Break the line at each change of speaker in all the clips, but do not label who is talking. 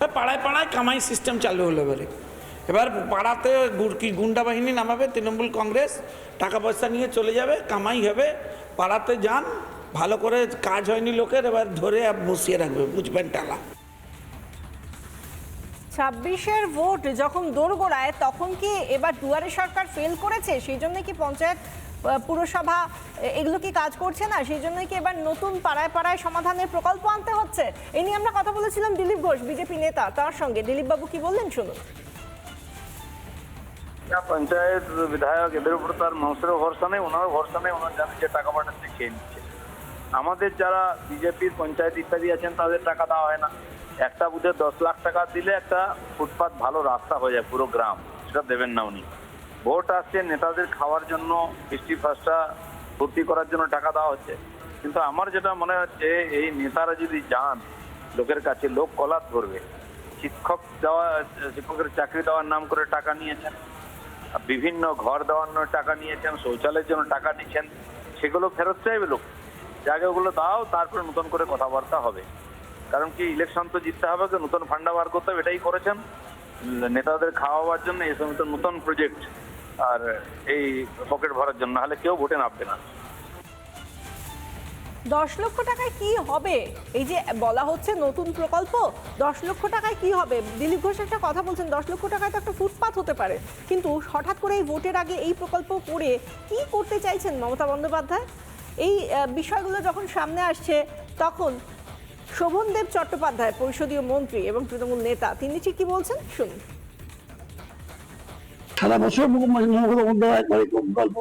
পাড়ায় পাড়ায় কামাই সিস্টেম চালু হলো এবারে। এবার পাড়াতে গুন্ডা বাহিনী নামাবে, তৃণমূল কংগ্রেস, টাকা পয়সা নিয়ে চলে যাবে, কামাই হবে, পাড়াতে যান, ভালো করে কাজ হয়নি লোকের, এবার ধরে বসিয়ে রাখবে, বুঝবেন টালা।
ছাব্বিশের ভোট যখন দোরগোড়ায়, তখন কি এবার দুয়ারে সরকার ফেল করেছে? সেই জন্য কি পঞ্চায়েত পুরসভা এগুলো কি কাজ করছে না? সেই জন্যই কি এবার নতুন পাড়ায় পাড়ায় সমাধানের প্রকল্প আনতে হচ্ছে? এই নিয়ে আমরা কথা বলেছিলাম দিলীপ ঘোষ, বিজেপি নেতা। তার সঙ্গে দিলীপ বাবু কি বললেন, শুনুন।
পঞ্চায়েত বিধায়ক এদের উপর তার মানুষেরও ভরসা নেই, ওনারও ভরসা নেই, ওনার জানে যে টাকা পাঠাচ্ছে, খেয়ে নিচ্ছে। আমাদের যারা বিজেপির পঞ্চায়েত ইত্যাদি আছেন, তাদের টাকা দেওয়া হয় না। একটা বুথে দশ লাখ টাকা দিলে একটা ফুটপাত ভালো রাস্তা হয়ে যায়, পুরো গ্রাম। সেটা দেবেন না উনি। ভোট আসছে, নেতাদের খাওয়ার জন্য ফিস্টি ফার্স্টটা ভর্তি করার জন্য টাকা দেওয়া হচ্ছে। কিন্তু আমার যেটা মনে হচ্ছে, এই নেতারা যদি যান, লোকের কাছে লোক কলাত করবে শিক্ষক দেওয়া, শিক্ষকের চাকরি দেওয়ার নাম করে টাকা নিয়েছেন বিভিন্ন ঘর দেওয়ার জন্য টাকা নিয়েছেন, শৌচালয়ের জন্য টাকা নিচ্ছেন, সেগুলো ফেরত চাইবে লোক। জায়গা ওগুলো দাও, তারপরে নতুন করে কথাবার্তা হবে। কারণ কি, ইলেকশন তো জিততে হবে, তো নতুন ফান্ডা বার করতে হবে, এটাই করেছেন। নেতাদের খাওয়াবার জন্য এই সমস্ত নতুন প্রজেক্ট আর এই পকেট ভরার জন্য, নাহলে কেউ ভোটে নামবে না।
দশ লক্ষ টাকায় কি হবে? এই যে বলা হচ্ছে নতুন প্রকল্প, দশ লক্ষ টাকায় কি হবে? দিলীপ ঘোষ একটা কথা বলছেন, দশ লক্ষ টাকায় তো একটা ফুটপাথ হতে পারে। কিন্তু হঠাৎ করে এই ভোটের আগে এই প্রকল্প করে কি করতে চাইছেন মমতা বন্দ্যোপাধ্যায়? এই বিষয়গুলো যখন সামনে আসছে, তখন শোভনদেব চট্টোপাধ্যায়, পরিষদীয় মন্ত্রী এবং তৃণমূল নেতা, তিনি ঠিক কি বলছেন? শুনুন।
সারা বছর মমতা খুব গল্প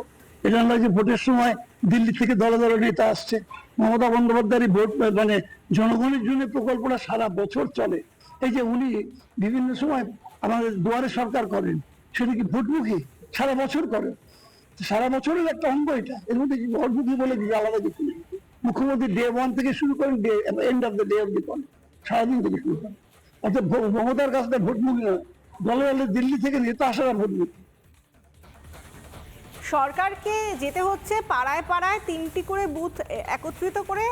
এটা নয় যে ভোটের সময় দিল্লি থেকে দলে দলে নেতা আসছে। মমতা বন্দ্যোপাধ্যায়ের ভোট মানে জনগণের জন্য প্রকল্পটা সারা বছর চলে। এই যে উনি বিভিন্ন সময় আমাদের দুয়ারে সরকার করেন সেটা কি ভোটমুখী? সারা বছর করেন। সারা বছরের একটা অঙ্গ এটা। এর মধ্যে কি ভোটমুখী বলে কিছু আলাদা কিছু নেই? মুখ্যমন্ত্রী ডে ওয়ান থেকে শুরু করেন day end of the day of the করেন। সারাদিন থেকে শুরু করেন। অর্থাৎ মমতার কাছটা ভোটমুখী নয়। দলে দলে দিল্লি থেকে নেতা আসারা
সরকারকে যেতে হচ্ছে পাড়ায় পাড়ায় তিনটি করে বুথ একত্রিত করে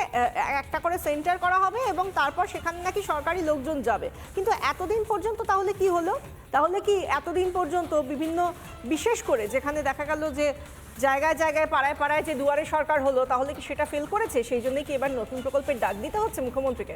একটা করে সেন্টার করা হবে এবং তারপর সেখানে নাকি সরকারি লোকজন যাবে। কিন্তু এতদিন পর্যন্ত তাহলে কি হলো? তাহলে কি এতদিন পর্যন্ত বিভিন্ন, বিশেষ করে যেখানে দেখা গেল যে জায়গায় জায়গায়, পাড়ায় পাড়ায় যে দুয়ারে সরকার হলো, তাহলে কি সেটা ফেল করেছে? সেই জন্যই কি এবার নতুন প্রকল্পের ডাক দিতে হচ্ছে মুখ্যমন্ত্রীকে?